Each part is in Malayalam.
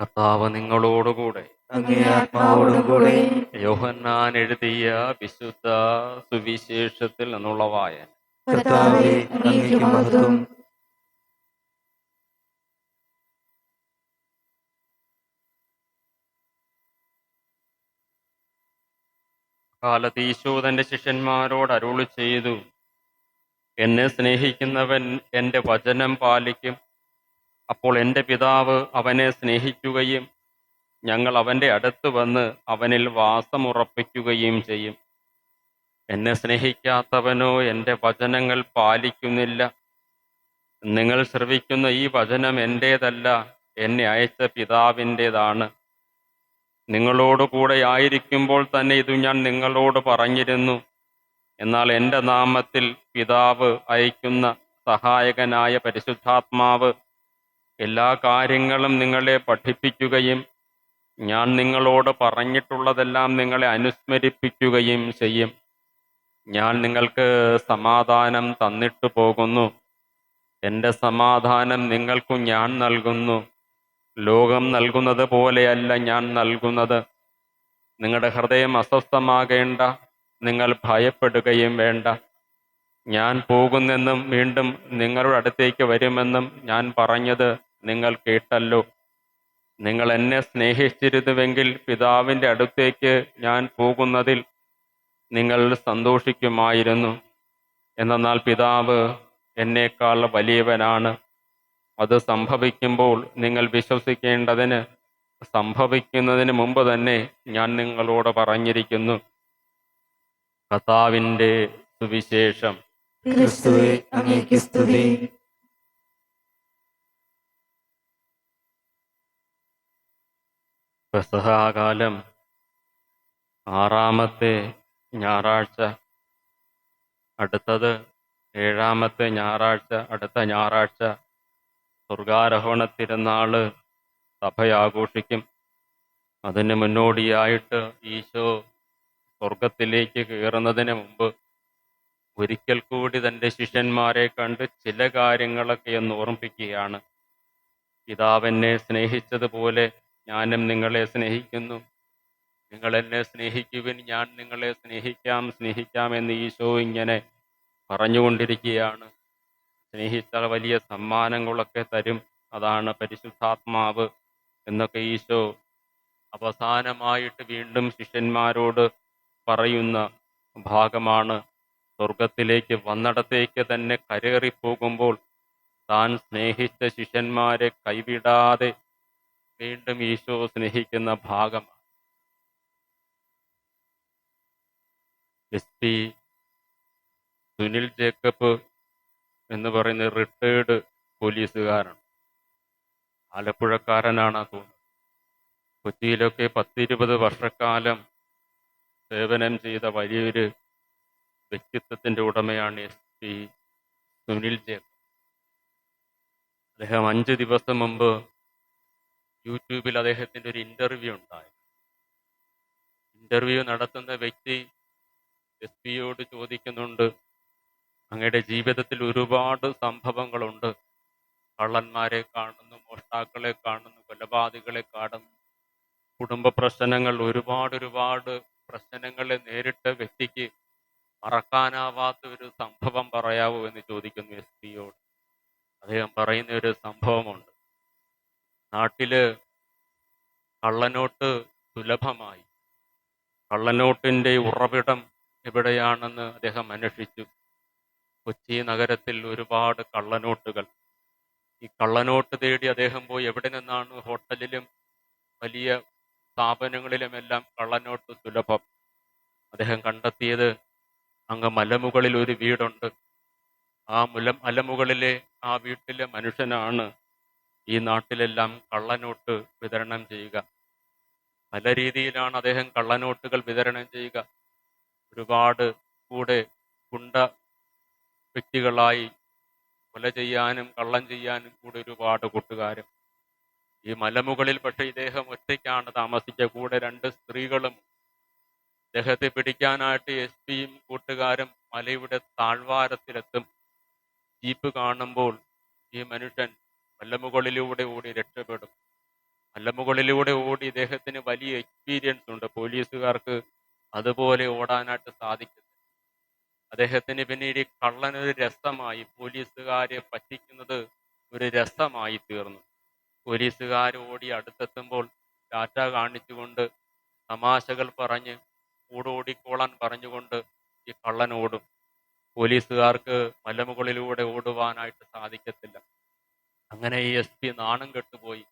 കർത്താവ് നിങ്ങളോടുകൂടെ. അങ്ങേ ആത്മാവോടും യോഹന്നാൻ എഴുതിയ വിശുദ്ധ സുവിശേഷത്തിൽ നിന്നുള്ള വായന. കാലത്ത് ഈശോ തന്റെ ശിഷ്യന്മാരോട് അരുളി ചെയ്തു എന്നെ സ്നേഹിക്കുന്നവൻ എന്റെ വചനം പാലിക്കും അപ്പോൾ എന്റെ പിതാവ് അവനെ സ്നേഹിക്കുകയും ഞങ്ങൾ അവന്റെ അടുത്ത് വന്ന് അവനിൽ വാസമുറപ്പിക്കുകയും ചെയ്യും. എന്നെ സ്നേഹിക്കാത്തവനോ എന്റെ വചനങ്ങൾ പാലിക്കുന്നില്ല. നിങ്ങൾ ശ്രവിക്കുന്ന ഈ വചനം എന്റേതല്ല എന്നെ അയച്ച പിതാവിന്റേതാണ്. നിങ്ങളോട് കൂടെ ആയിരിക്കുമ്പോൾ തന്നെ ഇത് ഞാൻ നിങ്ങളോട് പറഞ്ഞിരുന്നു. എന്നാൽ എന്റെ നാമത്തിൽ പിതാവ് അയക്കുന്ന സഹായകനായ പരിശുദ്ധാത്മാവ് എല്ലാ കാര്യങ്ങളും നിങ്ങളെ പഠിപ്പിക്കുകയും ഞാൻ നിങ്ങളോട് പറഞ്ഞിട്ടുള്ളതെല്ലാം നിങ്ങളെ അനുസ്മരിപ്പിക്കുകയും ചെയ്യും. ഞാൻ നിങ്ങൾക്ക് സമാധാനം തന്നിട്ട് പോകുന്നു. എന്റെ സമാധാനം നിങ്ങൾക്കു ഞാൻ നൽകുന്നു. ലോകം നൽകുന്നത് പോലെയല്ല ഞാൻ നൽകുന്നത്. നിങ്ങളുടെ ഹൃദയം അസ്വസ്ഥമാകേണ്ട നിങ്ങൾ ഭയപ്പെടുകയും വേണ്ട. ഞാൻ പോകുന്നെന്നും വീണ്ടും നിങ്ങളുടെ അടുത്തേക്ക് വരുമെന്നും ഞാൻ പറഞ്ഞത് നിങ്ങൾ കേട്ടല്ലോ. നിങ്ങൾ എന്നെ സ്നേഹിച്ചിരുന്നുവെങ്കിൽ പിതാവിന്റെ അടുത്തേക്ക് ഞാൻ പോകുന്നതിൽ നിങ്ങൾ സന്തോഷിക്കുമായിരുന്നു. എന്നാൽ പിതാവ് എന്നേക്കാൾ വലിയവനാണ്. അത് സംഭവിക്കുമ്പോൾ നിങ്ങൾ വിശ്വസിക്കേണ്ടതിന് സംഭവിക്കുന്നതിന് മുമ്പ് തന്നെ ഞാൻ നിങ്ങളോട് പറഞ്ഞിരിക്കുന്നു. കർത്താവിന്റെ സുവിശേഷം. സ്തുതി. പെസഹാകാലം ആറാമത്തെ ഞായറാഴ്ച. അടുത്തത് ഏഴാമത്തെ ഞായറാഴ്ച. അടുത്ത ഞായറാഴ്ച സ്വർഗാരോഹണ തിരുനാൾ സഭ ആഘോഷിക്കും അതിന് മുന്നോടിയായിട്ട് ഈശോ സ്വർഗത്തിലേക്ക് കയറുന്നതിന് മുമ്പ് ഒരിക്കൽ കൂടി തന്റെ ശിഷ്യന്മാരെ കണ്ട് ചില കാര്യങ്ങളൊക്കെ ഒന്ന് ഓർമ്മിപ്പിക്കുകയാണ്. പിതാവെന്നെ സ്നേഹിച്ചതുപോലെ ഞാനും നിങ്ങളെ സ്നേഹിക്കുന്നു. നിങ്ങൾ എന്നെ സ്നേഹിക്കുവിൻ ഞാൻ നിങ്ങളെ സ്നേഹിക്കാം സ്നേഹിക്കാം എന്ന് ഈശോ ഇങ്ങനെ പറഞ്ഞുകൊണ്ടിരിക്കുകയാണ്. സ്നേഹിച്ചാൽ വലിയ സമ്മാനങ്ങളൊക്കെ തരും. അതാണ് പരിശുദ്ധാത്മാവ് എന്നൊക്കെ ഈശോ അവസാനമായിട്ട് വീണ്ടും ശിഷ്യന്മാരോട് പറയുന്ന ഭാഗമാണ്. സ്വർഗത്തിലേക്ക് വന്നിടത്തേക്ക് തന്നെ കരേറിപ്പോകുമ്പോൾ താൻ സ്നേഹിച്ച ശിഷ്യന്മാരെ കൈവിടാതെ വീണ്ടും ഈശോ സ്നേഹിക്കുന്ന ഭാഗമാണ് എസ് പി സുനിൽ ജേക്കബ് എന്ന് പറയുന്ന റിട്ടയേർഡ് പോലീസുകാരൻ. ആലപ്പുഴക്കാരനാണ് തോന്നുന്നത് കൊച്ചിയിലൊക്കെ പത്തിരുപത് വർഷക്കാലം സേവനം ചെയ്ത വലിയൊരു വ്യക്തിത്വത്തിന്റെ ഉടമയാണ് എസ് പി സുനിൽ ജേക്കബ്. അദ്ദേഹം അഞ്ച് ദിവസം മുമ്പ് യൂട്യൂബിൽ അദ്ദേഹത്തിന്റെ ഒരു ഇന്റർവ്യൂ ഉണ്ടായി. ഇന്റർവ്യൂ നടത്തുന്ന വ്യക്തി എസ് പിയോട് ചോദിക്കുന്നുണ്ട് അങ്ങയുടെ ജീവിതത്തിൽ ഒരുപാട് സംഭവങ്ങളുണ്ട്. കള്ളന്മാരെ കാണുന്നു മോഷ്ടാക്കളെ കാണുന്നു കൊലപാതകളെ കാണുന്നു. കുടുംബ പ്രശ്നങ്ങൾ ഒരുപാട് ഒരുപാട് പ്രശ്നങ്ങളെ നേരിട്ട വ്യക്തിക്ക് മറക്കാനാവാത്ത ഒരു സംഭവം പറയാവോ എന്ന് ചോദിക്കുന്നു എസ് പിയോട് അദ്ദേഹം പറയുന്ന ഒരു സംഭവമുണ്ട്. നാട്ടിൽ കള്ളനോട്ട് സുലഭമായി. കള്ളനോട്ടിന്റെ ഉറവിടം എവിടെയാണെന്ന് അദ്ദേഹം അന്വേഷിച്ചു. കൊച്ചി നഗരത്തിൽ ഒരുപാട് കള്ളനോട്ടുകൾ. ഈ കള്ളനോട്ട് തേടി അദ്ദേഹം പോയി എവിടെ നിന്നാണ് ഹോട്ടലിലും വലിയ സ്ഥാപനങ്ങളിലുമെല്ലാം കള്ളനോട്ട് സുലഭം? അദ്ദേഹം കണ്ടെത്തിയത് അങ്ങ് മലമുകളിൽ ഒരു വീടുണ്ട്. ആ മുല മലമുകളിലെ ആ വീട്ടിലെ മനുഷ്യനാണ് ഈ നാട്ടിലെല്ലാം കള്ളനോട്ട് വിതരണം ചെയ്യുക. പല രീതിയിലാണ് അദ്ദേഹം കള്ളനോട്ടുകൾ വിതരണം ചെയ്യുക. ഒരുപാട് കൂടെ ഗുണ്ട വ്യക്തികളായി കൊല ചെയ്യാനും കള്ളം ചെയ്യാനും കൂടെ ഒരുപാട് കൂട്ടുകാരും. ഈ മലമുകളിൽ പക്ഷെ ഇദ്ദേഹം ഒറ്റയ്ക്കാണ് താമസിച്ച കൂടെ രണ്ട് സ്ത്രീകളും ഇദ്ദേഹത്തെ പിടിക്കാനായിട്ട് എസ് പിയും കൂട്ടുകാരും മലയുടെ താഴ്വാരത്തിലെത്തും. ജീപ്പ് കാണുമ്പോൾ ഈ മനുഷ്യൻ മലമുകളിലൂടെ ഓടി രക്ഷപ്പെടും. മലമുകളിലൂടെ ഓടി ഇദ്ദേഹത്തിന് വലിയ എക്സ്പീരിയൻസ് ഉണ്ട്. പോലീസുകാർക്ക് അതുപോലെ ഓടാനായിട്ട് സാധിക്കുന്നു. അദ്ദേഹത്തിന് പിന്നീട് ഈ കള്ളനൊരു രസമായി പോലീസുകാരെ പറ്റിക്കുന്നത് ഒരു രസമായി തീർന്നു. പോലീസുകാർ ഓടി അടുത്തെത്തുമ്പോൾ ഡാറ്റ കാണിച്ചുകൊണ്ട് തമാശകൾ പറഞ്ഞ് കൂടോടിക്കോളാൻ പറഞ്ഞുകൊണ്ട് ഈ കള്ളനോടും പോലീസുകാർക്ക് മലമുകളിലൂടെ ഓടുവാനായിട്ട് സാധിക്കത്തില്ല. അങ്ങനെ ഈ എസ് പി നാണം കെട്ടുപോയി.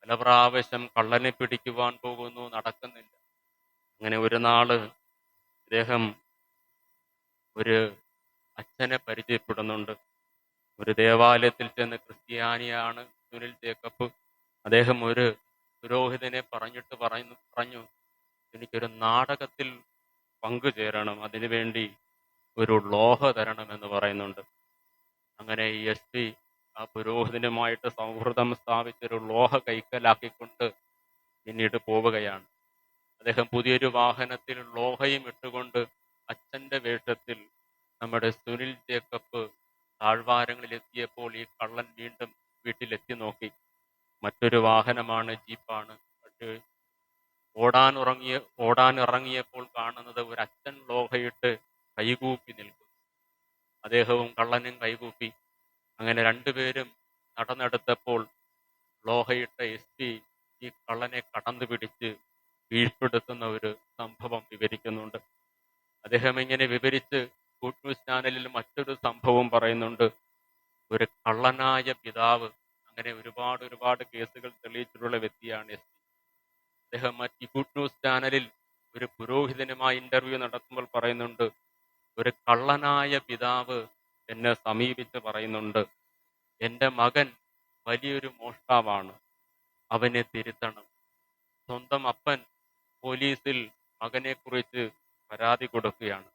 പല പ്രാവശ്യം കള്ളനെ പിടിക്കുവാൻ പോകുന്നു നടക്കുന്നില്ല. അങ്ങനെ ഒരു നാൾ ഇദ്ദേഹം ഒരു അച്ഛനെ പരിചയപ്പെടുന്നുണ്ട്. ഒരു ദേവാലയത്തിൽ ചെന്ന് ക്രിസ്ത്യാനിയാണ് സുനിൽ ജേക്കബ്. അദ്ദേഹം ഒരു പുരോഹിതനെ പറഞ്ഞിട്ട് പറയുന്നു പറഞ്ഞു എനിക്കൊരു നാടകത്തിൽ പങ്കുചേരണം അതിനുവേണ്ടി ഒരു ലോഹ തരണമെന്ന് പറയുന്നുണ്ട്. അങ്ങനെ ഈ എസ് പി ആ പുരോഹിതനുമായിട്ട് സൗഹൃദം സ്ഥാപിച്ചൊരു ലോഹ കൈക്കലാക്കിക്കൊണ്ട് പിന്നീട് പോവുകയാണ്. അദ്ദേഹം പുതിയൊരു വാഹനത്തിൽ ലോഹയും ഇട്ടുകൊണ്ട് അച്ഛന്റെ വേഷത്തിൽ നമ്മുടെ സുനിൽ ജേക്കബ് താഴ്വാരങ്ങളിൽ എത്തിയപ്പോൾ ഈ കള്ളൻ വീണ്ടും വീട്ടിലെത്തി നോക്കി. മറ്റൊരു വാഹനമാണ് ജീപ്പാണ്. പക്ഷേ ഓടാൻ ഉറങ്ങിയ ഓടാൻ ഇറങ്ങിയപ്പോൾ കാണുന്നത് ഒരു അച്ഛൻ ലോഹയിട്ട് കൈകൂപ്പി നിൽക്കും അദ്ദേഹവും കള്ളനും കൈകൂപ്പി. അങ്ങനെ രണ്ടുപേരും നടന്നെടുത്തപ്പോൾ ലോഹയിട്ട എസ് പി ഈ കള്ളനെ കടന്നു പിടിച്ച് കീഴ്പ്പെടുത്തുന്ന ഒരു സംഭവം വിവരിക്കുന്നുണ്ട്. അദ്ദേഹം ഇങ്ങനെ വിവരിച്ച് ഗുഡ് ന്യൂസ് ചാനലിൽ മറ്റൊരു സംഭവം പറയുന്നുണ്ട്. ഒരു കള്ളനായ പിതാവ് അങ്ങനെ ഒരുപാട് ഒരുപാട് കേസുകൾ തെളിയിച്ചിട്ടുള്ള വ്യക്തിയാണ് എസ് പി. അദ്ദേഹം മറ്റ് ഗുഡ് ന്യൂസ് ചാനലിൽ ഒരു പുരോഹിതനുമായി ഇന്റർവ്യൂ നടത്തുമ്പോൾ പറയുന്നുണ്ട് ഒരു കള്ളനായ പിതാവ് എന്നെ സമീപിച്ച് പറയുന്നുണ്ട് എന്റെ മകൻ വലിയൊരു മോഷ്ടാവാണ് അവനെ തിരുത്തണം. സ്വന്തം അപ്പൻ പോലീസിൽ മകനെക്കുറിച്ച് പരാതി കൊടുക്കുകയാണ്.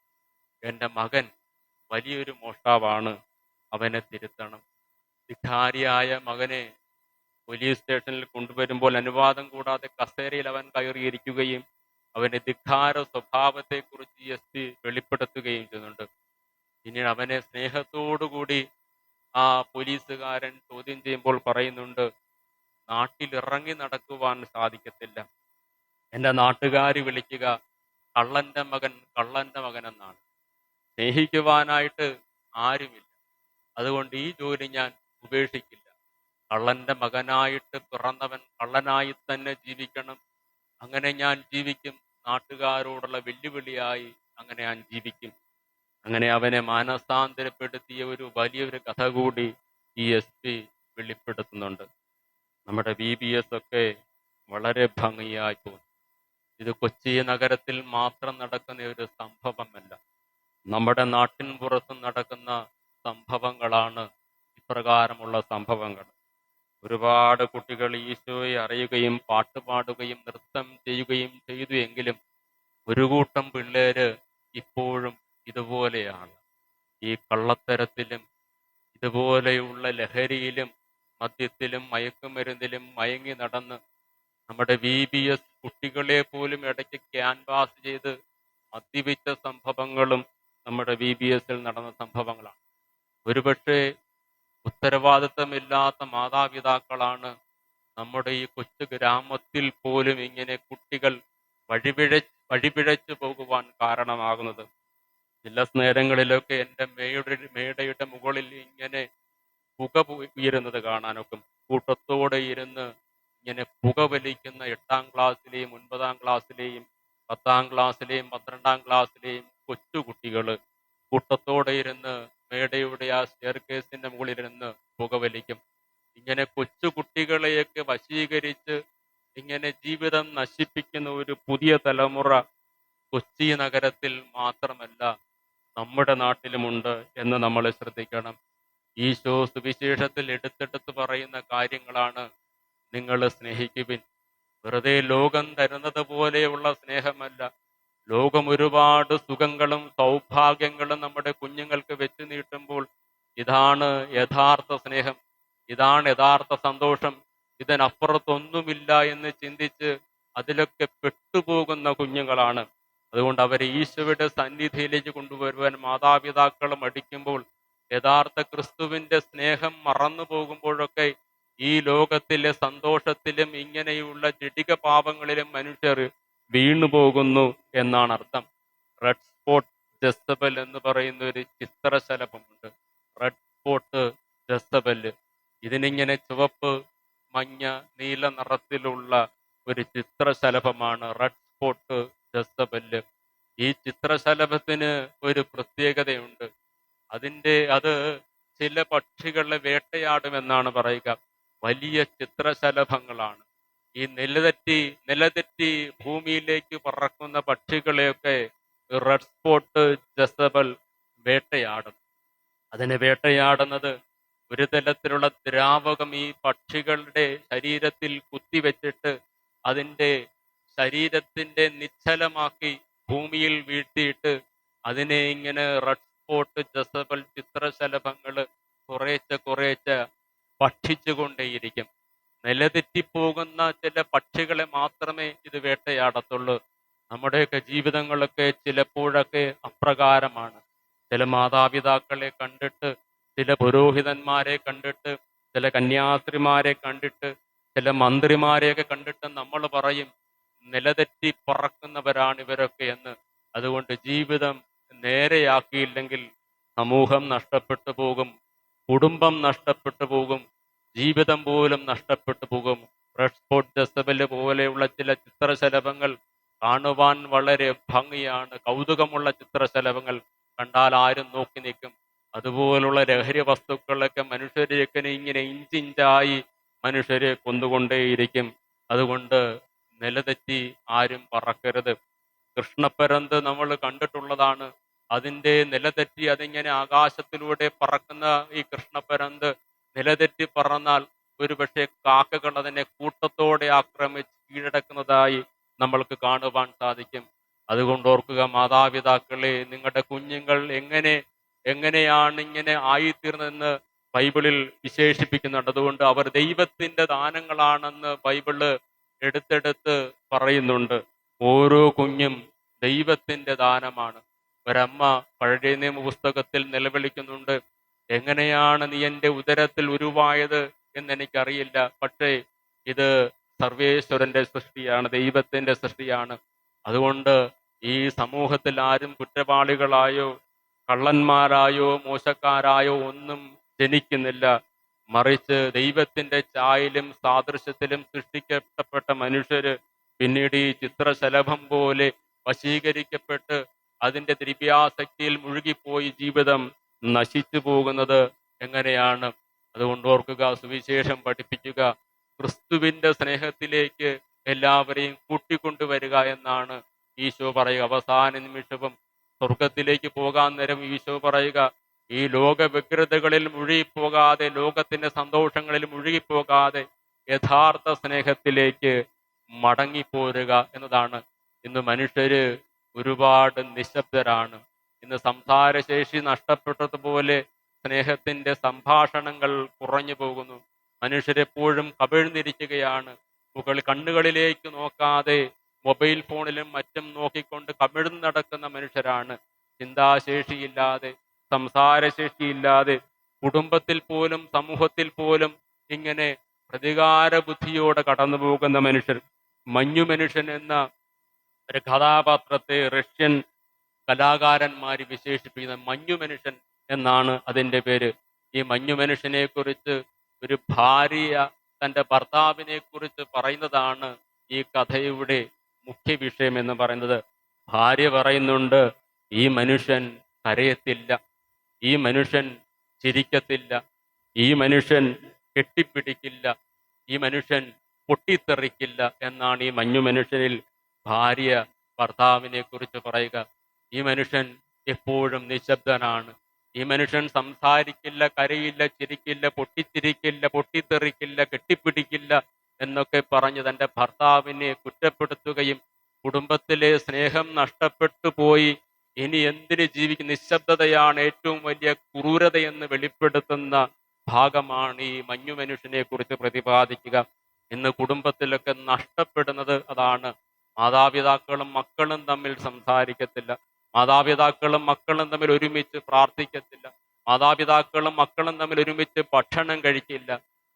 എന്റെ മകൻ വലിയൊരു മോഷ്ടാവാണ് അവനെ തിരുത്തണം. വിഖാരിയായ മകനെ പോലീസ് സ്റ്റേഷനിൽ കൊണ്ടുവരുമ്പോൾ അനുവാദം കൂടാതെ കസേരയിൽ അവൻ കയറിയിരിക്കുകയും അവന്റെ ധിഖാര സ്വഭാവത്തെക്കുറിച്ച് എസ് പി വെളിപ്പെടുത്തുകയും ചെയ്യുന്നുണ്ട്. പിന്നീട് അവനെ സ്നേഹത്തോടുകൂടി ആ പോലീസുകാരൻ ചോദ്യം ചെയ്യുമ്പോൾ പറയുന്നുണ്ട് നാട്ടിലിറങ്ങി നടക്കുവാൻ സാധിക്കത്തില്ല. എന്റെ നാട്ടുകാർ വിളിക്കുക കള്ളന്റെ മകൻ കള്ളന്റെ മകൻ എന്നാണ് സ്നേഹിക്കുവാനായിട്ട് ആരുമില്ല. അതുകൊണ്ട് ഈ ജോലി ഞാൻ ഉപേക്ഷിക്കില്ല. കള്ളന്റെ മകനായിട്ട് പിറന്നവൻ കള്ളനായി തന്നെ ജീവിക്കണം. അങ്ങനെ ഞാൻ ജീവിക്കും. നാട്ടുകാരോടുള്ള വെല്ലുവിളിയായി അങ്ങനെ ഞാൻ ജീവിക്കും. അങ്ങനെ അവനെ മാനസാന്തരപ്പെടുത്തിയ ഒരു വലിയൊരു കഥ കൂടി ഈ എസ് പി വെളിപ്പെടുത്തുന്നുണ്ട്. നമ്മുടെ ബി ബി എസ് ഒക്കെ വളരെ ഭംഗിയായി തോന്നി ഇത് കൊച്ചി നഗരത്തിൽ മാത്രം നടക്കുന്ന ഒരു സംഭവമല്ല. നമ്മുടെ നാട്ടിൻ പുറത്തും നടക്കുന്ന സംഭവങ്ങളാണ് ഇപ്രകാരമുള്ള സംഭവങ്ങൾ. ഒരുപാട് കുട്ടികൾ ഈശോയെ അറിയുകയും പാട്ടുപാടുകയും നൃത്തം ചെയ്യുകയും ചെയ്തു എങ്കിലും ഒരു കൂട്ടം പിള്ളേര് ഇപ്പോഴും ഇതുപോലെയാണ്. ഈ കള്ളത്തരത്തിലും ഇതുപോലെയുള്ള ലഹരിയിലും മദ്യത്തിലും മയക്കുമരുന്നിലും മയങ്ങി നടന്ന് നമ്മുടെ വി ബി എസ് കുട്ടികളെ പോലും ഇടയ്ക്ക് ക്യാൻവാസ് ചെയ്ത് മദ്യപിച്ച സംഭവങ്ങളും നമ്മുടെ വി ബി എസിൽ നടന്ന സംഭവങ്ങളാണ്. ഒരുപക്ഷെ ഉത്തരവാദിത്തമില്ലാത്ത മാതാപിതാക്കളാണ് നമ്മുടെ ഈ കൊച്ചു ഗ്രാമത്തിൽ പോലും ഇങ്ങനെ കുട്ടികൾ വഴിപിഴ വഴിപിഴച്ചു പോകുവാൻ കാരണമാകുന്നത്. ചില നേരങ്ങളിലൊക്കെ എന്റെ മേയുടെ മേടയുടെ മുകളിൽ ഇങ്ങനെ പുക ഉയരുന്നത് കാണാനൊക്കും. കൂട്ടത്തോടെ ഇരുന്ന് ഇങ്ങനെ പുക വലിക്കുന്ന എട്ടാം ക്ലാസ്സിലെയും ഒൻപതാം ക്ലാസ്സിലെയും പത്താം ക്ലാസ്സിലെയും പന്ത്രണ്ടാം ക്ലാസ്സിലെയും കൊച്ചുകുട്ടികൾ കൂട്ടത്തോടെ ഇരുന്ന് മേടയുടെ ആ സ്റ്റെയർ കേസിന്റെ പുക വലിക്കും. ഇങ്ങനെ കൊച്ചുകുട്ടികളെയൊക്കെ വശീകരിച്ച് ഇങ്ങനെ ജീവിതം നശിപ്പിക്കുന്ന ഒരു പുതിയ തലമുറ കൊച്ചി നഗരത്തിൽ മാത്രമല്ല നമ്മുടെ നാട്ടിലുമുണ്ട് എന്ന് നമ്മൾ ശ്രദ്ധിക്കണം. ഈശോ സുവിശേഷത്തിൽ എടുത്തെടുത്ത് പറയുന്ന കാര്യങ്ങളാണ് നിങ്ങൾ സ്നേഹിക്കുവിൻ. വെറുതെ ലോകം തരുന്നത് പോലെയുള്ള സ്നേഹമല്ല. ലോകം ഒരുപാട് സുഖങ്ങളും സൗഭാഗ്യങ്ങളും നമ്മുടെ കുഞ്ഞുങ്ങൾക്ക് വെച്ച് നീട്ടുമ്പോൾ ഇതാണ് യഥാർത്ഥ സ്നേഹം. ഇതാണ് യഥാർത്ഥ സന്തോഷം. ഇതിനപ്പുറത്തൊന്നുമില്ല എന്ന് ചിന്തിച്ച് അതിലൊക്കെ പെട്ടുപോകുന്ന കുഞ്ഞുങ്ങളാണ്. അതുകൊണ്ട് അവരെ ഈശോയുടെ സന്നിധിയിലേക്ക് കൊണ്ടുവരുവാൻ മാതാപിതാക്കൾ മടിക്കുമ്പോൾ യഥാർത്ഥ ക്രിസ്തുവിന്റെ സ്നേഹം മറന്നു പോകുമ്പോഴൊക്കെ ഈ ലോകത്തിലെ സന്തോഷത്തിലും ഇങ്ങനെയുള്ള ജടിക പാപങ്ങളിലും മനുഷ്യർ വീണു പോകുന്നു എന്നാണ് അർത്ഥം. റെഡ് സ്പോട്ട് ജസ്തബൽ എന്ന് പറയുന്ന ഒരു ചിത്രശലഭമുണ്ട്. റെഡ് സ്പോട്ട് ജസ്തബൽ ഇതിനിങ്ങനെ ചുവപ്പ് മഞ്ഞ നീല നിറത്തിലുള്ള ഒരു ചിത്രശലഭമാണ് റെഡ് സ്പോട്ട് ജസ്തബൽ ഈ ചിത്രശലഭത്തിന് ഒരു പ്രത്യേകതയുണ്ട്. അതിന്റെ അത് ചില പക്ഷികളെ വേട്ടയാടുമെന്നാണ് പറയുക. വലിയ ചിത്രശലഭങ്ങളാണ്. ഈ നിലതെറ്റി നിലതെറ്റി ഭൂമിയിലേക്ക് പറക്കുന്ന പക്ഷികളെയൊക്കെ റെഡ് സ്പോട്ട് ജസബൽ വേട്ടയാടും അതിനെ വേട്ടയാടുന്നത് ഒരു തരത്തിലുള്ള ദ്രാവകം ഈ പക്ഷികളുടെ ശരീരത്തിൽ കുത്തിവെച്ചിട്ട് അതിന്റെ ശരീരത്തിന്റെ നിശ്ചലമാക്കി ഭൂമിയിൽ വീഴ്ത്തിയിട്ട് അതിനെ ഇങ്ങനെ റെഡ് സ്പോട്ട് ജസബൽ ചിത്രശലഭങ്ങൾ കുറേശ്ശെ കുറേച്ച ഭക്ഷിച്ചുകൊണ്ടേയിരിക്കും നിലതെറ്റിപ്പോകുന്ന ചില പക്ഷികളെ മാത്രമേ ഇത് വേട്ടയാടത്തുള്ളൂ. നമ്മുടെയൊക്കെ ജീവിതങ്ങളൊക്കെ ചിലപ്പോഴൊക്കെ അപ്രകാരമാണ്. ചില മാതാപിതാക്കളെ കണ്ടിട്ട് ചില പുരോഹിതന്മാരെ കണ്ടിട്ട് ചില കന്യാസ്ത്രീമാരെ കണ്ടിട്ട് ചില മന്ത്രിമാരെയൊക്കെ കണ്ടിട്ട് നമ്മൾ പറയും നിലതെറ്റി പറക്കുന്നവരാണ് ഇവരൊക്കെ എന്ന് അതുകൊണ്ട് ജീവിതം നേരെയാക്കിയില്ലെങ്കിൽ സമൂഹം നഷ്ടപ്പെട്ടു പോകും കുടുംബം നഷ്ടപ്പെട്ടു പോകും ജീവിതം പോലും നഷ്ടപ്പെട്ടു പോകും. റെഡ് സ്പോട്ട് ജസബൽ പോലെയുള്ള ചില ചിത്രശലഭങ്ങൾ കാണുവാൻ വളരെ ഭംഗിയാണ്. കൗതുകമുള്ള ചിത്രശലഭങ്ങൾ കണ്ടാൽ ആരും നോക്കി നിൽക്കും. അതുപോലുള്ള ലഹരി വസ്തുക്കളൊക്കെ മനുഷ്യരെയൊക്കെ ഇങ്ങനെ ഇഞ്ചിഞ്ചായി മനുഷ്യരെ കൊന്നുകൊണ്ടേയിരിക്കും. അതുകൊണ്ട് നിലതെറ്റി ആരും പറക്കരുത്. കൃഷ്ണപ്പരന്ത് നമ്മൾ കണ്ടിട്ടുള്ളതാണ്. അതിന്റെ നിലതെറ്റി അതിങ്ങനെ ആകാശത്തിലൂടെ പറക്കുന്ന ഈ കൃഷ്ണപ്പരന്ത് നിലതെറ്റി പറന്നാൽ ഒരുപക്ഷെ കാക്കകൾ അതിനെ കൂട്ടത്തോടെ ആക്രമിച്ച് കീഴടക്കുന്നതായി നമ്മൾക്ക് കാണുവാൻ സാധിക്കും. അതുകൊണ്ട് ഓർക്കുക മാതാപിതാക്കളെ നിങ്ങളുടെ കുഞ്ഞുങ്ങൾ എങ്ങനെ എങ്ങനെയാണ് ഇങ്ങനെ ആയിത്തീർന്നതെന്ന് ബൈബിളിൽ വിശേഷിപ്പിക്കുന്നുണ്ട്. അതുകൊണ്ട് അവർ ദൈവത്തിന്റെ ദാനങ്ങളാണെന്ന് ബൈബിൾ എടുത്തെടുത്ത് പറയുന്നുണ്ട്. ഓരോ കുഞ്ഞും ദൈവത്തിന്റെ ദാനമാണ്. ഒരമ്മ പഴയ നിയമ പുസ്തകത്തിൽ നിലവിളിക്കുന്നുണ്ട്. എങ്ങനെയാണ് നീ എന്റെ ഉദരത്തിൽ ഉരുവായത് എന്ന് എനിക്കറിയില്ല പക്ഷേ ഇത് സർവേശ്വരന്റെ സൃഷ്ടിയാണ് ദൈവത്തിന്റെ സൃഷ്ടിയാണ്. അതുകൊണ്ട് ഈ സമൂഹത്തിൽ ആരും കുറ്റവാളികളായോ കള്ളന്മാരായോ മോശക്കാരായോ ഒന്നും ജനിക്കുന്നില്ല. മറിച്ച് ദൈവത്തിന്റെ ചായലും സാദൃശ്യത്തിലും സൃഷ്ടിക്കപ്പെട്ട മനുഷ്യര് പിന്നീട് ഈ ചിത്രശലഭം പോലെ വശീകരിക്കപ്പെട്ട് അതിന്റെ ദ്രവ്യാസക്തിയിൽ മുഴുകിപ്പോയി ജീവിതം നശിച്ചു പോകുന്നത് എങ്ങനെയാണ്? അതുകൊണ്ട് ഓർക്കുക സുവിശേഷം പഠിപ്പിക്കുക. ക്രിസ്തുവിന്റെ സ്നേഹത്തിലേക്ക് എല്ലാവരെയും കൂട്ടിക്കൊണ്ടുവരിക എന്നാണ് ഈശോ പറയുക. അവസാന നിമിഷവും സ്വർഗത്തിലേക്ക് പോകാൻ നേരം ഈശോ പറയുക ഈ ലോക വ്യഗ്രതകളിൽ മുഴുകിപ്പോകാതെ ലോകത്തിന്റെ സന്തോഷങ്ങളിൽ മുഴുകിപ്പോകാതെ യഥാർത്ഥ സ്നേഹത്തിലേക്ക് മടങ്ങിപ്പോരുക എന്നതാണ്. ഇന്ന് മനുഷ്യര് ഒരുപാട് നിശബ്ദരാണ്. ഇന്ന് സംസാരശേഷി നഷ്ടപ്പെട്ടതുപോലെ സ്നേഹത്തിന്റെ സംഭാഷണങ്ങൾ കുറഞ്ഞു പോകുന്നു. മനുഷ്യരെപ്പോഴും കവിഴ്ന്നിരിക്കുകയാണ്. മുകൾ കണ്ണുകളിലേക്ക് നോക്കാതെ മൊബൈൽ ഫോണിലും മറ്റും നോക്കിക്കൊണ്ട് കമിഴ്ന്നു നടക്കുന്ന മനുഷ്യരാണ്. ചിന്താശേഷിയില്ലാതെ സംസാരശേഷിയില്ലാതെ കുടുംബത്തിൽ പോലും സമൂഹത്തിൽ പോലും ഇങ്ങനെ പ്രതികാര ബുദ്ധിയോടെ കടന്നു പോകുന്ന മനുഷ്യർ മഞ്ഞു മനുഷ്യൻ എന്ന ഒരു കഥാപാത്രത്തെ റഷ്യൻ കലാകാരന്മാർ വിശേഷിപ്പിക്കുന്ന മഞ്ഞു മനുഷ്യൻ എന്നാണ് അതിന്റെ പേര്. ഈ മഞ്ഞു മനുഷ്യനെ കുറിച്ച് ഒരു ഭാര്യ തന്റെ ഭർത്താവിനെ കുറിച്ച് പറയുന്നതാണ് ഈ കഥയുടെ മുഖ്യ വിഷയം എന്ന് പറയുന്നത്. ഭാര്യ പറയുന്നുണ്ട് ഈ മനുഷ്യൻ കരയത്തില്ല. ഈ മനുഷ്യൻ ചിരിക്കത്തില്ല ഈ മനുഷ്യൻ കെട്ടിപ്പിടിക്കില്ല ഈ മനുഷ്യൻ പൊട്ടിത്തെറിക്കില്ല എന്നാണ് ഈ മഞ്ഞു മനുഷ്യനിൽ ഭാര്യ ഭർത്താവിനെ കുറിച്ച് പറയുക. ഈ മനുഷ്യൻ എപ്പോഴും നിശബ്ദനാണ്. ഈ മനുഷ്യൻ സംസാരിക്കില്ല കരയില്ല ചിരിക്കില്ല പൊട്ടിച്ചിരിക്കില്ല പൊട്ടിത്തെറിക്കില്ല കെട്ടിപ്പിടിക്കില്ല എന്നൊക്കെ പറഞ്ഞ് തന്റെ ഭർത്താവിനെ കുറ്റപ്പെടുത്തുകയും കുടുംബത്തിലെ സ്നേഹം നഷ്ടപ്പെട്ടു പോയി ഇനി എന്തിന് ജീവിക്കും നിശബ്ദതയാണ് ഏറ്റവും വലിയ ക്രൂരതയെന്ന് വെളിപ്പെടുത്തുന്ന ഭാഗമാണ് ഈ മഞ്ഞു മനുഷ്യനെ കുറിച്ച് പ്രതിപാദിക്കുക. ഇന്ന് കുടുംബത്തിലൊക്കെ നഷ്ടപ്പെടുന്നത് അതാണ്. മാതാപിതാക്കളും മക്കളും തമ്മിൽ സംസാരിക്കത്തില്ല. മാതാപിതാക്കളും മക്കളും തമ്മിൽ ഒരുമിച്ച് പ്രാർത്ഥിക്കത്തില്ല. മാതാപിതാക്കളും മക്കളും തമ്മിൽ ഒരുമിച്ച് ഭക്ഷണം കഴിക്കില്ല.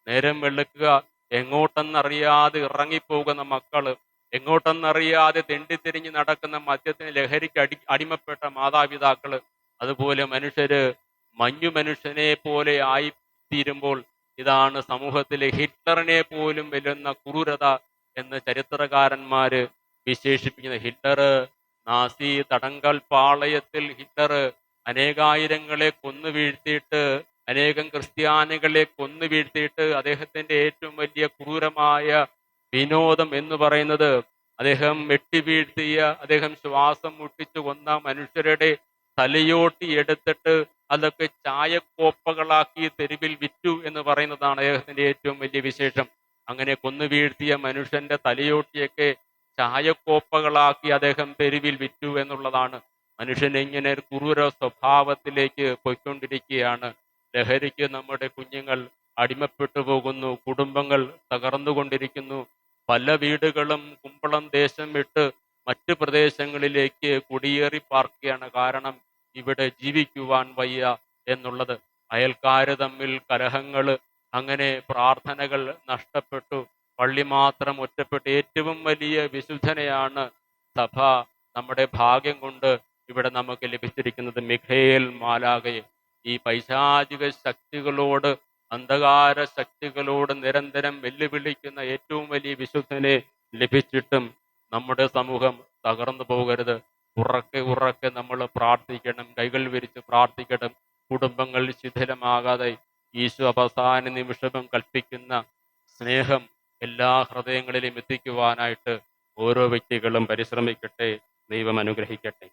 നേരം വെളുക്കുക എങ്ങോട്ടെന്നറിയാതെ ഇറങ്ങിപ്പോകുന്ന മക്കൾ എങ്ങോട്ടെന്നറിയാതെ തെണ്ടിത്തിരിഞ്ഞ് നടക്കുന്ന മദ്യത്തിന് ലഹരിക്ക് അടി അടിമപ്പെട്ട മാതാപിതാക്കൾ അതുപോലെ മനുഷ്യര് മഞ്ഞു മനുഷ്യനെ പോലെ ആയി തീരുമ്പോൾ ഇതാണ് സമൂഹത്തിലെ ഹിറ്റ്ലറിനെ പോലും വെല്ലുന്ന ക്രൂരത എന്ന് ചരിത്രകാരന്മാര് വിശേഷിപ്പിക്കുന്ന. ഹിറ്റ്ലർ നാസി തടങ്കൽ പാളയത്തിൽ ഹിറ്റ്ലർ അനേകായിരങ്ങളെ കൊന്നു വീഴ്ത്തിയിട്ട് അനേകം ക്രിസ്ത്യാനികളെ കൊന്നു വീഴ്ത്തിയിട്ട് അദ്ദേഹത്തിന്റെ ഏറ്റവും വലിയ ക്രൂരമായ വിനോദം എന്ന് പറയുന്നത് അദ്ദേഹം വെട്ടി വീഴ്ത്തിയ അദ്ദേഹം ശ്വാസം മുട്ടിച്ചു കൊന്ന മനുഷ്യരുടെ തലയോട്ടി എടുത്തിട്ട് അതൊക്കെ ചായക്കോപ്പകളാക്കി തെരുവിൽ വിറ്റു എന്ന് പറയുന്നതാണ് അദ്ദേഹത്തിന്റെ ഏറ്റവും വലിയ വിശേഷം. അങ്ങനെ കൊന്നു വീഴ്ത്തിയ മനുഷ്യന്റെ തലയോട്ടിയൊക്കെ ചായക്കോപ്പകളാക്കി അദ്ദേഹം തെരുവിൽ വിറ്റു എന്നുള്ളതാണ്. മനുഷ്യൻ ഇങ്ങനെ ക്രൂര സ്വഭാവത്തിലേക്ക് പോയിക്കൊണ്ടിരിക്കുകയാണ്. ലഹരിക്ക് നമ്മുടെ കുഞ്ഞുങ്ങൾ അടിമപ്പെട്ടു പോകുന്നു കുടുംബങ്ങൾ തകർന്നുകൊണ്ടിരിക്കുന്നു. പല വീടുകളും കുമ്പളം ദേശം വിട്ട് മറ്റു പ്രദേശങ്ങളിലേക്ക് കുടിയേറി പാർക്കുകയാണ് കാരണം ഇവിടെ ജീവിക്കുവാൻ വയ്യ എന്നുള്ളത്. അയൽക്കാർ തമ്മിൽ കലഹങ്ങൾ അങ്ങനെ പ്രാർത്ഥനകൾ നഷ്ടപ്പെട്ടു. പള്ളി മാത്രം ഒറ്റപ്പെട്ട്. ഏറ്റവും വലിയ വിശുദ്ധനെയാണ് സഭ. നമ്മുടെ ഭാഗ്യം കൊണ്ട് ഇവിടെ നമുക്ക് ലഭിച്ചിരിക്കുന്നത് മിഖേൽ മാലാകയെ ഈ പൈശാചിക ശക്തികളോട് അന്ധകാര ശക്തികളോട് നിരന്തരം വെല്ലുവിളിക്കുന്ന ഏറ്റവും വലിയ വിശുദ്ധനെ ലഭിച്ചിട്ടും നമ്മുടെ സമൂഹം തകർന്നു പോകരുത്. ഉറക്കെ ഉറക്കെ നമ്മൾ പ്രാർത്ഥിക്കണം കൈകൾ വിരിച്ച് പ്രാർത്ഥിക്കണം കുടുംബങ്ങൾ ശിഥിലമാകാതെ ഈശോ അവസാന നിമിഷവും കൽപ്പിക്കുന്ന സ്നേഹം എല്ലാ ഹൃദയങ്ങളിലും എത്തിക്കുവാനായിട്ട് ഓരോ വ്യക്തികളും പരിശ്രമിക്കട്ടെ ദൈവം അനുഗ്രഹിക്കട്ടെ.